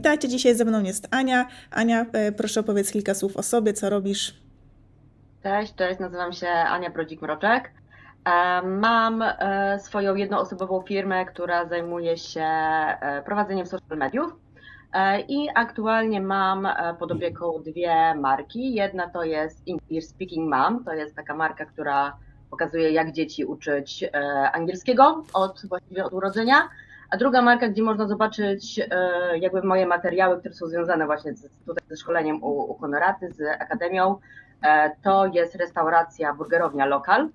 Witajcie, dzisiaj ze mną jest Ania. Ania, e, proszę opowiedz kilka słów o sobie, co robisz. Cześć, cześć, nazywam się Ania Brodzik-Mroczek. E, Mam e, swoją jednoosobową firmę, która zajmuje się prowadzeniem social mediów i aktualnie mam pod opieką dwie marki. Jedna to jest English Speaking Mom, to jest taka marka, która pokazuje jak dzieci uczyć angielskiego od właściwie od urodzenia, a druga marka, gdzie można zobaczyć e, jakby moje materiały, które są związane właśnie z, tutaj ze szkoleniem u, u Honoraty, z Akademią, E, to jest restauracja burgerownia Lokal,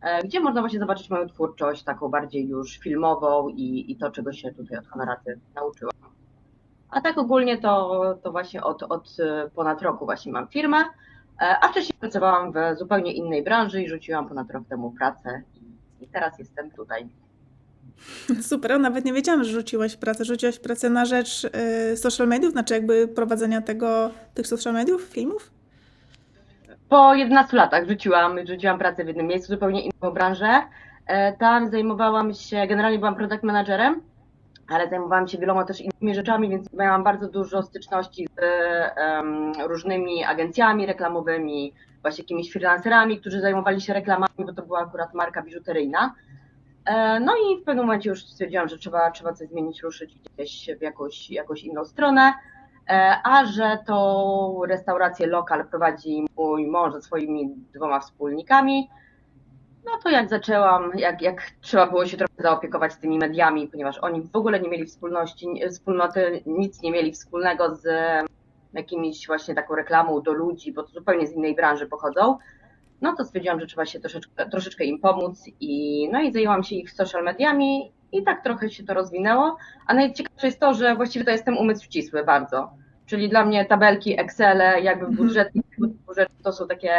e, gdzie można właśnie zobaczyć moją twórczość taką bardziej już filmową i, i to, czego się tutaj od Honoraty nauczyłam. A tak ogólnie to, to właśnie od, od ponad roku właśnie mam firmę, a wcześniej pracowałam w zupełnie innej branży i rzuciłam ponad rok temu pracę i, i teraz jestem tutaj. Super, nawet nie wiedziałam, że rzuciłaś pracę. Rzuciłaś pracę na rzecz e, social mediów, znaczy jakby prowadzenia tego, tych social mediów, filmów? Po 11 latach rzuciłam, rzuciłam pracę w jednym miejscu, zupełnie inną branżę. E, Tam zajmowałam się, generalnie byłam product managerem, ale zajmowałam się wieloma też innymi rzeczami, więc miałam bardzo dużo styczności z em, różnymi agencjami reklamowymi, właśnie jakimiś freelancerami, którzy zajmowali się reklamami, bo to była akurat marka biżuteryjna. E, No i w pewnym momencie już stwierdziłam, że trzeba, trzeba coś zmienić, ruszyć gdzieś w jakąś, jakąś inną stronę. E, A że tą restaurację lokal prowadzi mój mąż ze swoimi dwoma wspólnikami, no to jak zaczęłam, jak, jak trzeba było się trochę zaopiekować tymi mediami, ponieważ oni w ogóle nie mieli wspólności, wspólnoty, nic nie mieli wspólnego z jakimiś właśnie taką reklamą do ludzi, bo to zupełnie z innej branży pochodzą, no to stwierdziłam, że trzeba się troszeczkę, troszeczkę im pomóc i no i zajęłam się ich social mediami i tak trochę się to rozwinęło, a najciekawsze jest to, że właściwie to jestem umysł ścisły bardzo, czyli dla mnie tabelki, Excele, jakby Mhm. budżety to są takie,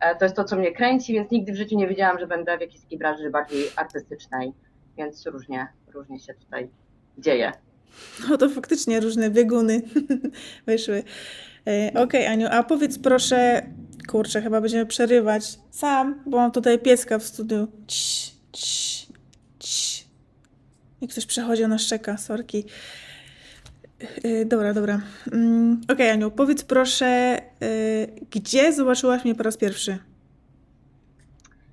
e, to jest to, co mnie kręci, więc nigdy w życiu nie wiedziałam, że będę w jakiejś takiej branży bardziej artystycznej, więc różnie, różnie się tutaj dzieje. No to faktycznie różne bieguny wyszły. E, Okej, Aniu, a powiedz proszę, kurczę, chyba będziemy przerywać sam, bo mam tutaj pieska w studiu. Cii, cii, cii. I ktoś przechodzi, ona szczeka, sorki. E, Dobra, dobra. Mm, Okej, Aniu, powiedz proszę, e, gdzie zobaczyłaś mnie po raz pierwszy?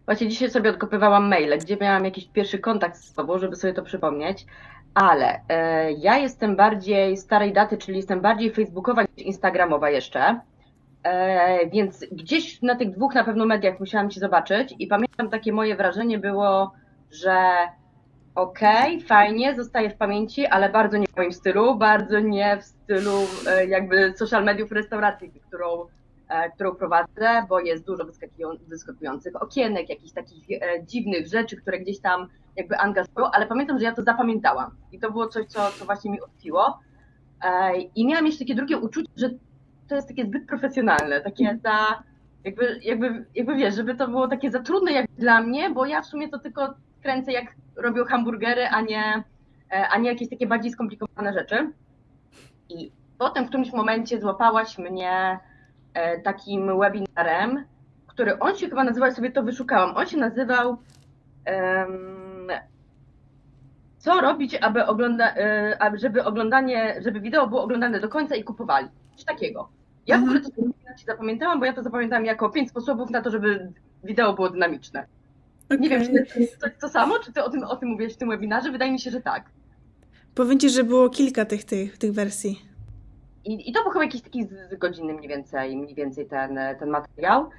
Właśnie dzisiaj sobie odkopywałam maile, gdzie miałam jakiś pierwszy kontakt z Tobą, żeby sobie to przypomnieć, ale e, ja jestem bardziej starej daty, czyli jestem bardziej facebookowa niż instagramowa jeszcze, e, więc gdzieś na tych dwóch na pewno mediach musiałam Cię zobaczyć i pamiętam takie moje wrażenie było, że okej, fajnie, zostaje w pamięci, ale bardzo nie w moim stylu, bardzo nie w stylu e, jakby social mediów restauracji, którą e, którą prowadzę, bo jest dużo wyskakują- wyskakujących okienek, jakichś takich e, dziwnych rzeczy, które gdzieś tam jakby angażują, ale pamiętam, że ja to zapamiętałam i to było coś, co, co właśnie mi utkwiło. E, I miałam jeszcze takie drugie uczucie, że to jest takie zbyt profesjonalne, takie za, jakby, jakby, jakby wiesz, żeby to było takie za trudne jak dla mnie, bo ja w sumie to tylko kręcę jak robią hamburgery, a nie, e, a nie jakieś takie bardziej skomplikowane rzeczy. I potem w którymś momencie złapałaś mnie e, takim webinarem, który on się chyba nazywał, sobie to wyszukałam, on się nazywał em, co robić, aby, ogląda, e, żeby oglądanie, żeby wideo było oglądane do końca i kupowali. Coś takiego. Ja w ogóle to zapamiętałam, bo ja to zapamiętałam jako pięć sposobów na to, żeby wideo było dynamiczne. Nie wiem, czy to jest to, to samo, czy ty o tym, o tym mówiłeś w tym webinarze? Wydaje mi się, że tak. Powiem ci, że było kilka tych, tych, tych wersji. I, I to był chyba jakiś taki z- z godziny mniej więcej, mniej więcej ten, ten materiał.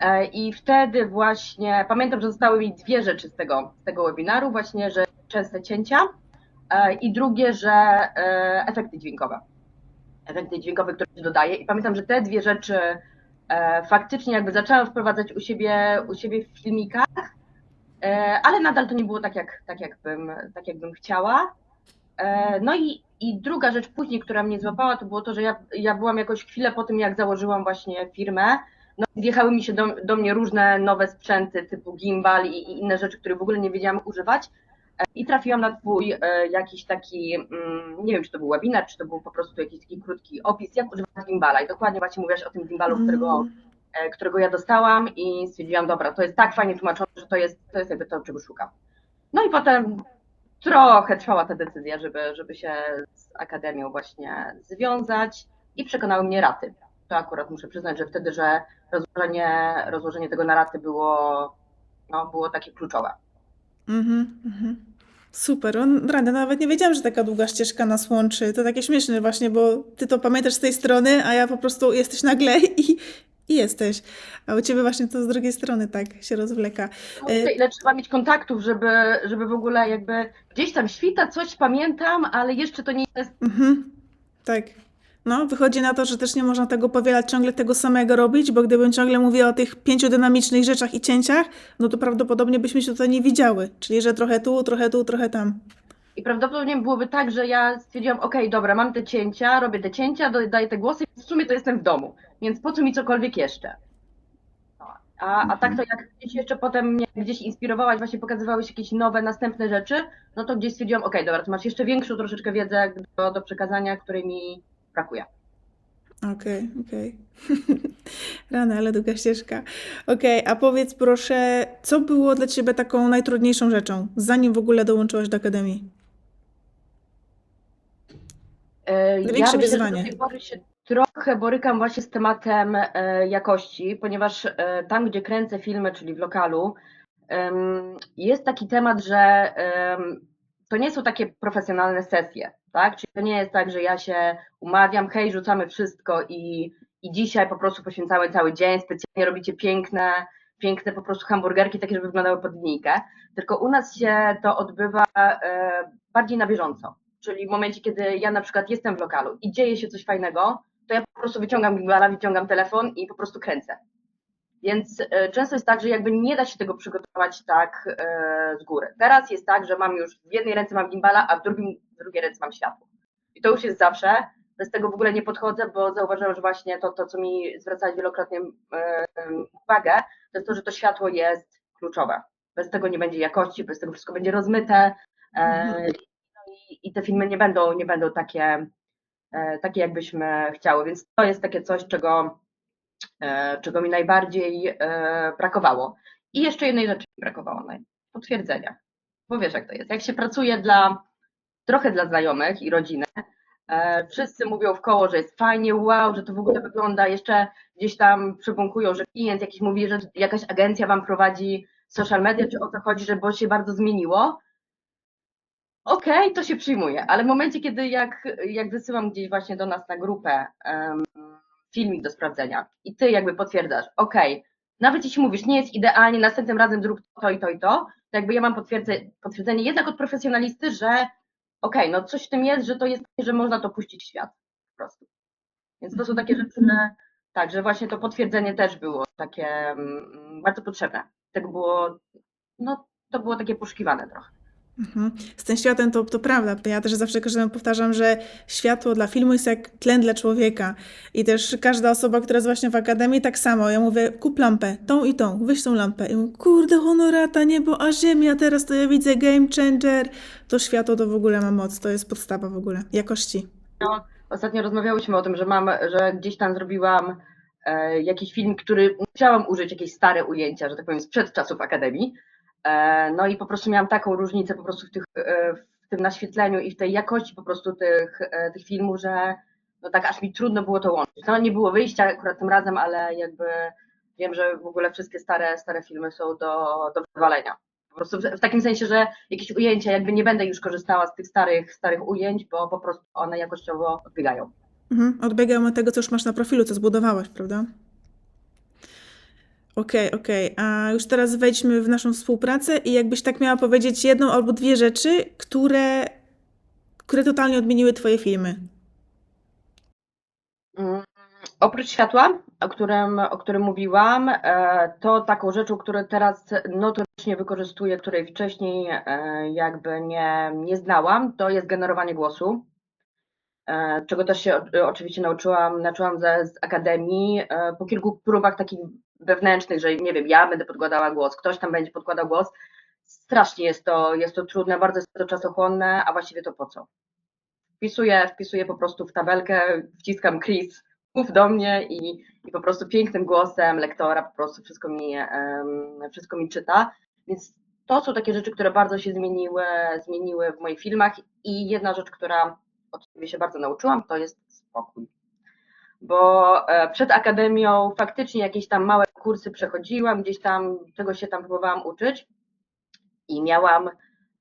E, I wtedy właśnie pamiętam, że zostały mi dwie rzeczy z tego, z tego webinaru, właśnie, że częste cięcia e, i drugie, że e, efekty dźwiękowe. Efekty dźwiękowe, które się dodaje. I pamiętam, że te dwie rzeczy e, faktycznie jakby zaczęłam wprowadzać u siebie, u siebie w filmikach, e, ale nadal to nie było tak, jak, tak, jakbym, tak jakbym chciała. E, No i, i druga rzecz później, która mnie złapała, to było to, że ja, ja byłam jakoś chwilę po tym, jak założyłam właśnie firmę. No, i wjechały mi się do, do mnie różne nowe sprzęty typu gimbal i, i inne rzeczy, które w ogóle nie wiedziałam używać. I trafiłam na twój e, jakiś taki, mm, nie wiem, czy to był webinar, czy to był po prostu jakiś taki krótki opis, jak używać gimbala. I dokładnie właśnie mówiłaś o tym gimbalu, którego, Mm. e, którego ja dostałam i stwierdziłam, dobra, to jest tak fajnie tłumaczone, że to jest, to jest jakby to, czego szukam. No i potem trochę trwała ta decyzja, żeby, żeby się z Akademią właśnie związać i przekonały mnie raty. To akurat muszę przyznać, że wtedy, że rozłożenie, rozłożenie tego na raty było, no, było takie kluczowe. Mhm, mhm. Super, on, rany, nawet nie wiedziałam, że taka długa ścieżka nas łączy. To takie śmieszne właśnie, bo ty to pamiętasz z tej strony, a ja po prostu jesteś nagle i, i jesteś. A u ciebie właśnie to z drugiej strony tak się rozwleka. No, ile trzeba mieć kontaktów, żeby, żeby w ogóle jakby gdzieś tam świta, coś pamiętam, ale jeszcze to nie jest Mhm, tak. No, wychodzi na to, że też nie można tego powielać, ciągle tego samego robić, bo gdybym ciągle mówiła o tych pięciu dynamicznych rzeczach i cięciach, no to prawdopodobnie byśmy się tutaj nie widziały. Czyli, że trochę tu, trochę tu, trochę tam. I prawdopodobnie byłoby tak, że ja stwierdziłam, okej, dobra, mam te cięcia, robię te cięcia, dodaję te głosy, w sumie to jestem w domu, więc po co mi cokolwiek jeszcze? No, A, a tak to jak gdzieś jeszcze potem mnie gdzieś inspirowałaś, właśnie pokazywałeś jakieś nowe, następne rzeczy, no to gdzieś stwierdziłam, okej, dobra, to masz jeszcze większą troszeczkę wiedzę do, do przekazania, której mi brakuje. Okej, okej. Rany, ale długa ścieżka. Okej, a powiedz proszę, co było dla ciebie taką najtrudniejszą rzeczą, zanim w ogóle dołączyłaś do Akademii? E, Największe Ja myślę, że wyzwanie. do tej pory się trochę borykam właśnie z tematem e, jakości, ponieważ e, tam, gdzie kręcę filmy, czyli w lokalu, jest taki temat, że to nie są takie profesjonalne sesje, tak? Czyli to nie jest tak, że ja się umawiam, hej, rzucamy wszystko i, i dzisiaj po prostu poświęcamy cały dzień, specjalnie robicie piękne, piękne po prostu hamburgerki, takie, żeby wyglądały pod linijkę, tylko u nas się to odbywa e, bardziej na bieżąco. Czyli w momencie, kiedy ja na przykład jestem w lokalu i dzieje się coś fajnego, to ja po prostu wyciągam gimbala, wyciągam telefon i po prostu kręcę. Więc e, często jest tak, że jakby nie da się tego przygotować tak e, z góry. Teraz jest tak, że mam już w jednej ręce mam gimbala, a w, drugim, w drugiej ręce mam światło. I to już jest zawsze. Bez tego w ogóle nie podchodzę, bo zauważyłam, że właśnie to, to co mi zwracałeś wielokrotnie uwagę, to jest to, że to światło jest kluczowe. Bez tego nie będzie jakości, bez tego wszystko będzie rozmyte. E, Mhm. no i, i te filmy nie będą, nie będą takie, takie, jakbyśmy chciały. Więc to jest takie coś, czego, czego mi najbardziej e, brakowało. I jeszcze jednej rzeczy mi brakowało, potwierdzenia. Bo wiesz, jak to jest. Jak się pracuje dla trochę dla znajomych i rodziny, e, wszyscy mówią w koło, że jest fajnie, wow, że to w ogóle wygląda. Jeszcze gdzieś tam przybąkują, że klient jakiś mówi, że jakaś agencja wam prowadzi social media, czy o co chodzi, że bo się bardzo zmieniło. Okej, to się przyjmuje, ale w momencie, kiedy jak, jak wysyłam gdzieś właśnie do nas na grupę em, filmik do sprawdzenia i ty jakby potwierdzasz, okej, nawet jeśli mówisz, nie jest idealnie, następnym razem zrób to i to i to, to jakby ja mam potwierdzenie, jednak od profesjonalisty, że okej, no coś w tym jest, że to jest, że można to puścić w świat po prostu. Więc to są takie rzeczy, tak, że właśnie to potwierdzenie też było takie mm, bardzo potrzebne. Tego było, no to było takie poszukiwane trochę. Mhm. Z tym światłem to, to prawda. Ja też zawsze każdemu powtarzam, że światło dla filmu jest jak tlen dla człowieka. I też każda osoba, która jest właśnie w akademii, tak samo. Ja mówię, kup lampę, tą i tą, weź tą lampę. I mówię, kurde, honorata, niebo, a ziemia, teraz to ja widzę game changer. To światło to w ogóle ma moc, to jest podstawa w ogóle jakości. Ostatnio rozmawiałyśmy o tym, że mam, że gdzieś tam zrobiłam e, jakiś film, który musiałam użyć jakieś stare ujęcia, że tak powiem, sprzed czasów akademii. E, no i po prostu miałam taką różnicę po prostu w, tych, e, w tym naświetleniu i w tej jakości po prostu tych, e, tych filmów, że no tak aż mi trudno było to łączyć. No nie było wyjścia akurat tym razem, ale jakby wiem, że w ogóle wszystkie stare, stare filmy są do, do wywalenia. Po prostu w, w takim sensie, że jakieś ujęcia, jakby nie będę już korzystała z tych starych, starych ujęć, bo po prostu one jakościowo odbiegają. Mhm. Odbiegamy od tego, co już masz na profilu, co zbudowałaś, prawda? Okej, okej. A już teraz wejdźmy w naszą współpracę i jakbyś tak miała powiedzieć jedną albo dwie rzeczy, które, które totalnie odmieniły Twoje filmy. Mm, Oprócz światła, o którym, o którym mówiłam, e, to taką rzeczą, którą teraz notorycznie wykorzystuję, której wcześniej e, jakby nie, nie znałam, to jest generowanie głosu, e, czego też się oczywiście nauczyłam, nauczyłam ze, z akademii po kilku próbach takich wewnętrznych, że nie wiem, ja będę podkładała głos, ktoś tam będzie podkładał głos. Strasznie jest to, jest to trudne, bardzo jest to czasochłonne, a właściwie to po co? wpisuję, wpisuję po prostu w tabelkę, wciskam Chris, mów do mnie i, i po prostu pięknym głosem lektora po prostu wszystko mi, em, wszystko mi czyta. Więc to są takie rzeczy, które bardzo się zmieniły, zmieniły w moich filmach i jedna rzecz, która od siebie się bardzo nauczyłam, to jest spokój. Bo e, przed akademią faktycznie jakieś tam małe kursy przechodziłam, gdzieś tam czego się tam próbowałam uczyć i miałam,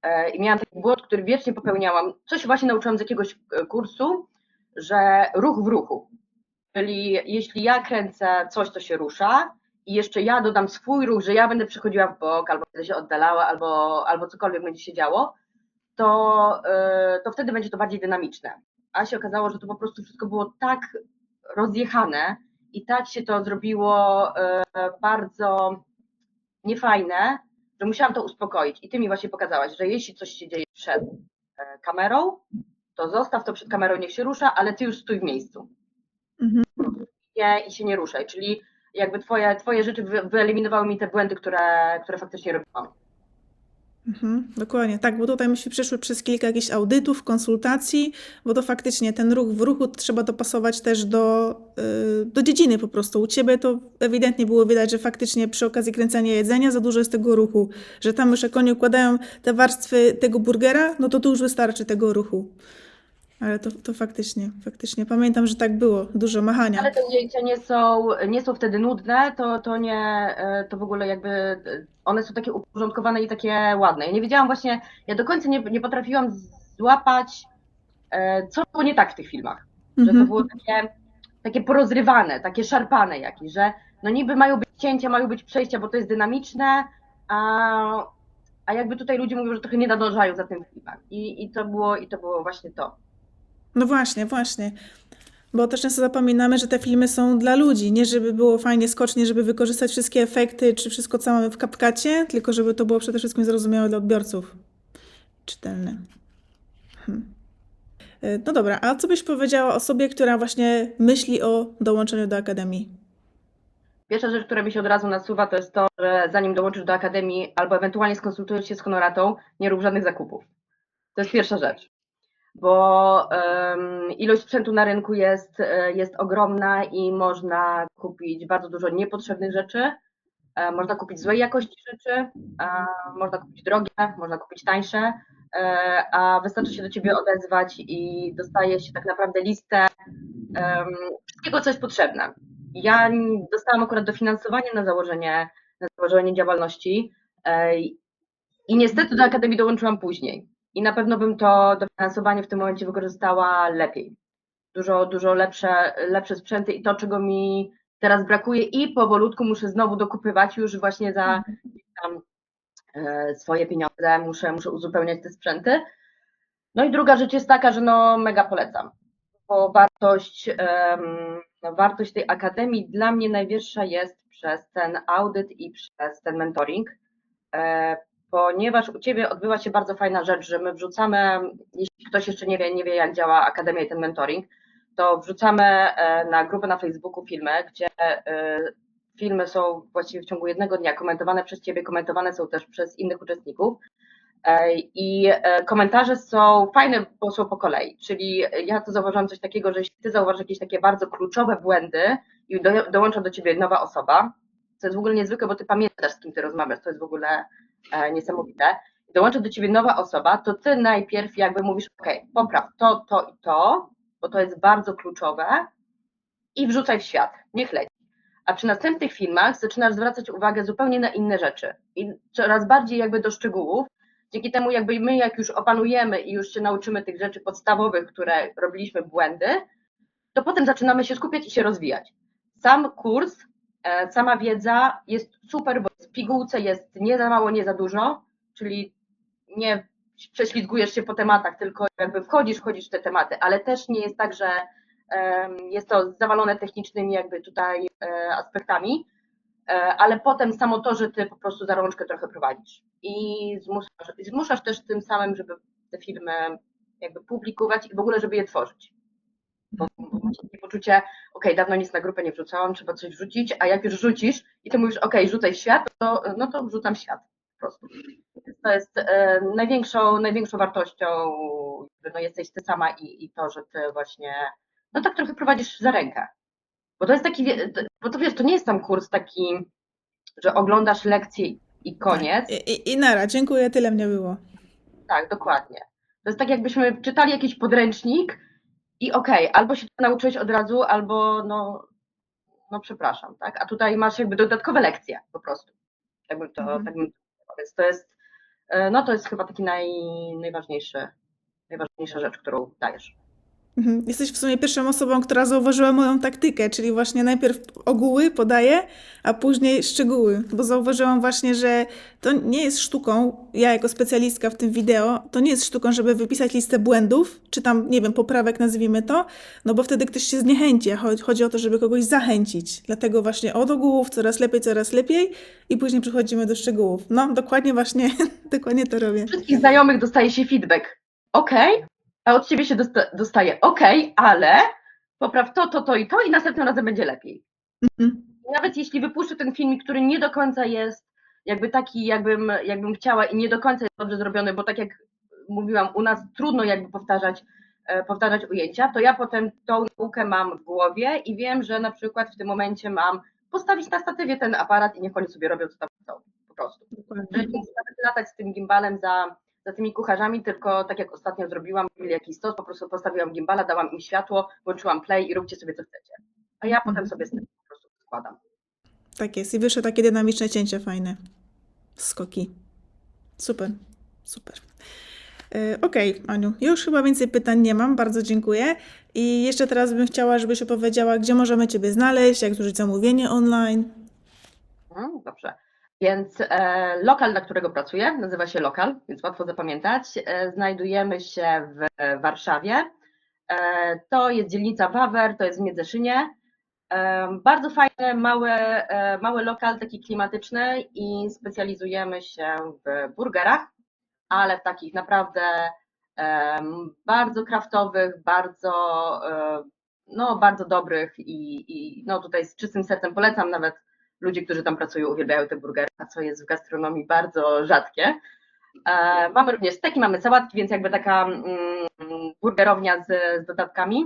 e, i miałam taki błąd, który wiecznie popełniałam. Coś właśnie nauczyłam z jakiegoś e, kursu, że ruch w ruchu. Czyli jeśli ja kręcę coś, co się rusza, i jeszcze ja dodam swój ruch, że ja będę przechodziła w bok, albo będę się oddalała, albo, albo cokolwiek będzie się działo, to, yy, to wtedy będzie to bardziej dynamiczne. A się okazało, że to po prostu wszystko było tak rozjechane i tak się to zrobiło yy, bardzo niefajne, że musiałam to uspokoić. I ty mi właśnie pokazałaś, że jeśli coś się dzieje przed yy, kamerą, to zostaw to przed kamerą, niech się rusza, ale ty już stój w miejscu Mhm. nie, i się nie ruszaj. Czyli jakby twoje, twoje rzeczy wy- wyeliminowały mi te błędy, które, które faktycznie robiłam. Mhm, dokładnie, tak, bo tutaj myśmy przeszły przez kilka jakichś audytów, konsultacji, bo to faktycznie ten ruch w ruchu trzeba dopasować też do, y, do dziedziny po prostu. U Ciebie to ewidentnie było widać, że faktycznie przy okazji kręcenia jedzenia za dużo jest tego ruchu, że tam już jak oni układają te warstwy tego burgera, no to tu już wystarczy tego ruchu. Ale to, to faktycznie, faktycznie. Pamiętam, że tak było, dużo machania. Ale te zdjęcia nie są, nie są wtedy nudne, to, to nie, e, to w ogóle jakby e, one są takie uporządkowane i takie ładne. Ja nie wiedziałam właśnie, ja do końca nie, nie potrafiłam złapać, e, co było nie tak w tych filmach. Że to Mhm. było takie, takie porozrywane, takie szarpane jakieś, że no niby mają być cięcia, mają być przejścia, bo to jest dynamiczne, a, a jakby tutaj ludzie mówią, że trochę nie nadążają za tym filmem. I, i, to, było, I to było właśnie to. No właśnie, właśnie. Bo też często zapominamy, że te filmy są dla ludzi. Nie żeby było fajnie, skocznie, żeby wykorzystać wszystkie efekty, czy wszystko, co mamy w kapkacie, tylko żeby to było przede wszystkim zrozumiałe dla odbiorców. Czytelne. Hmm. Y, No dobra, a co byś powiedziała osobie, która właśnie myśli o dołączeniu do Akademii? Pierwsza rzecz, która mi się od razu nasuwa, to jest to, że zanim dołączysz do akademii albo ewentualnie skonsultujesz się z honoratą, nie rób żadnych zakupów. To jest pierwsza rzecz. Bo ilość sprzętu na rynku jest, e, jest ogromna i można kupić bardzo dużo niepotrzebnych rzeczy. E, można kupić złej jakości rzeczy, można kupić drogie, można kupić tańsze, e, a wystarczy się do ciebie odezwać i dostaje się tak naprawdę listę wszystkiego, co jest potrzebne. Ja dostałam akurat dofinansowanie na założenie, na założenie działalności i niestety do Akademii dołączyłam później. I na pewno bym to dofinansowanie w tym momencie wykorzystała lepiej. Dużo, dużo lepsze, lepsze sprzęty i to, czego mi teraz brakuje i powolutku muszę znowu dokupywać już właśnie za tam, e, swoje pieniądze, muszę, muszę uzupełniać te sprzęty. No i druga rzecz jest taka, że no mega polecam, bo wartość, no wartość tej akademii dla mnie najwyższa jest przez ten audyt i przez ten mentoring, e, ponieważ u Ciebie odbyła się bardzo fajna rzecz, że my wrzucamy, jeśli ktoś jeszcze nie wie, nie wie jak działa akademia i ten mentoring, to wrzucamy e, na grupę na Facebooku filmy, gdzie e, filmy są właściwie w ciągu jednego dnia komentowane przez Ciebie, komentowane są też przez innych uczestników. E, I komentarze są fajne, bo są po kolei. Czyli ja to zauważyłam coś takiego, że jeśli ty zauważysz jakieś takie bardzo kluczowe błędy i do, dołącza do ciebie nowa osoba, co jest w ogóle niezwykłe, bo ty pamiętasz, z kim ty rozmawiasz, to jest w ogóle niesamowite. Dołącza do ciebie nowa osoba, to ty najpierw jakby mówisz, ok, popraw to, to i to, bo to jest bardzo kluczowe i wrzucaj w świat, niech leci. A przy następnych filmach zaczynasz zwracać uwagę zupełnie na inne rzeczy i coraz bardziej jakby do szczegółów, Dzięki temu jakby my jak już opanujemy i już się nauczymy tych rzeczy podstawowych, które robiliśmy błędy, to potem zaczynamy się skupiać i się rozwijać. Sam kurs, e, sama wiedza jest super, bo w pigułce jest nie za mało, nie za dużo, czyli nie prześlizgujesz się po tematach, tylko jakby wchodzisz, wchodzisz w te tematy, ale też nie jest tak, że jest to zawalone technicznymi jakby tutaj e, aspektami, E, ale potem samo to, że ty po prostu za rączkę trochę prowadzisz i zmuszasz, zmuszasz też tym samym, żeby te filmy jakby publikować i w ogóle, żeby je tworzyć. Bo, bo macie takie poczucie, ok, dawno nic na grupę nie wrzucałam, trzeba coś wrzucić, a jak już rzucisz i ty mówisz, ok, rzucaj w świat, to, no to wrzucam świat po prostu. To jest e, największą, największą wartością, no jesteś ty sama i, i to, że ty właśnie, no tak trochę prowadzisz za rękę. Bo to jest taki, bo to wiesz, to nie jest tam kurs taki, że oglądasz lekcję i koniec. I, i, I nara, dziękuję, tyle mnie było. Tak, dokładnie. To jest tak, jakbyśmy czytali jakiś podręcznik i okej, albo się tego nauczyłeś od razu, albo no, no przepraszam, tak? A tutaj masz jakby dodatkowe lekcje po prostu. Tak bym to, Mhm. tak bym to. Więc to jest, e, no to jest chyba taki naj, najważniejszy, najważniejsza rzecz, którą dajesz. Mhm. Jesteś w sumie pierwszą osobą, która zauważyła moją taktykę, czyli właśnie najpierw ogóły podaję, a później szczegóły, bo zauważyłam właśnie, że to nie jest sztuką, ja jako specjalistka w tym wideo, to nie jest sztuką, żeby wypisać listę błędów, czy tam, nie wiem, poprawek nazwijmy to, no bo wtedy ktoś się zniechęci, chodzi, chodzi o to, żeby kogoś zachęcić. Dlatego właśnie od ogółów coraz lepiej, coraz lepiej i później przechodzimy do szczegółów. No, dokładnie właśnie, dokładnie to robię. Wszystkich znajomych dostaje się feedback. Okej, a od ciebie się dosta, dostaje okej, ale popraw to, to, to i to i następnym razem będzie lepiej. Mhm. nawet jeśli wypuszczę ten filmik, który nie do końca jest jakby taki, jakbym, jakbym chciała i nie do końca jest dobrze zrobiony, bo tak jak mówiłam, u nas trudno jakby powtarzać, e, powtarzać ujęcia, to ja potem tą naukę mam w głowie i wiem, że na przykład w tym momencie mam postawić na statywie ten aparat i niech oni sobie robią co tam chcą, po prostu. Nie muszę nawet latać z tym gimbalem za, za tymi kucharzami, tylko tak jak ostatnio zrobiłam, mieli jakiś stos, po prostu postawiłam gimbala, dałam im światło, włączyłam play i róbcie sobie co chcecie. A ja potem sobie z tym po prostu składam. Tak jest. I wyszły takie dynamiczne cięcia fajne. Skoki. Super. Super. E, Okej, Aniu, już chyba więcej pytań nie mam, bardzo dziękuję. I jeszcze teraz bym chciała, żebyś opowiedziała, gdzie możemy Ciebie znaleźć, jak złożyć zamówienie online. Mm, Dobrze. Więc e, lokal, na którego pracuję, nazywa się Lokal, więc łatwo zapamiętać. E, znajdujemy się w e, Warszawie. E, to jest dzielnica Wawer, to jest w Miedzeszynie. E, bardzo fajny, mały, e, mały lokal, taki klimatyczny i specjalizujemy się w burgerach, ale w takich naprawdę em, bardzo kraftowych, bardzo, e, no, bardzo dobrych i, i no, tutaj z czystym sercem polecam nawet ludzie, którzy tam pracują, uwielbiają te burgery, a co jest w gastronomii bardzo rzadkie. E, mamy również steki, mamy sałatki, więc jakby taka mm, burgerownia z, z dodatkami.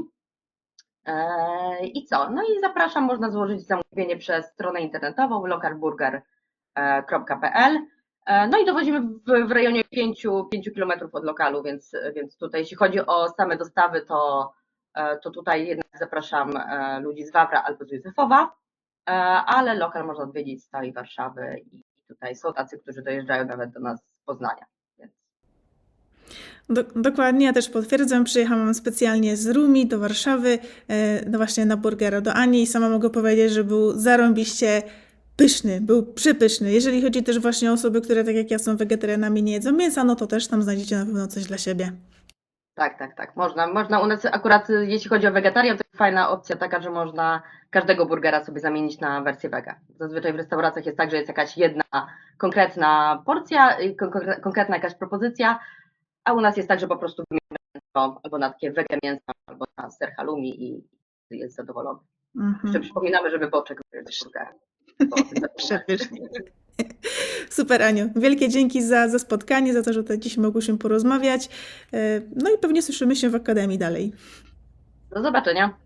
E, I co? No i zapraszam, można złożyć zamówienie przez stronę internetową lokalburger.pl. E, No i dowozimy w, w rejonie 5, 5 km od lokalu, więc, więc tutaj jeśli chodzi o same dostawy, to, e, to tutaj jednak zapraszam e, ludzi z Wawra albo z Józefowa, ale lokal można odwiedzić z całej Warszawy i tutaj są tacy, którzy dojeżdżają nawet do nas z Poznania. Do, dokładnie, ja też potwierdzam, przyjechałam specjalnie z Rumi do Warszawy, e, no właśnie na burgera do Ani i sama mogę powiedzieć, że był zarąbiście pyszny, był przypyszny. Jeżeli chodzi też właśnie o osoby, które tak jak ja są wegetarianami, nie jedzą mięsa, no to też tam znajdziecie na pewno coś dla siebie. Tak, tak, tak. Można, można u nas akurat y, jeśli chodzi o wegetarian, to jest fajna opcja taka, że można każdego burgera sobie zamienić na wersję wega. Zazwyczaj w restauracjach jest tak, że jest jakaś jedna konkretna porcja, kon- konkre- konkretna jakaś propozycja, a u nas jest tak, że po prostu to albo na takie wege mięsa, albo na ser halloumi i jest zadowolony. Jeszcze Mhm. przypominamy, żeby boczek z burgera. Przepysznie. Super, Aniu. Wielkie dzięki za, za spotkanie, za to, że dziś mogłyśmy porozmawiać. E, No i pewnie słyszymy się w Akademii dalej. Do zobaczenia.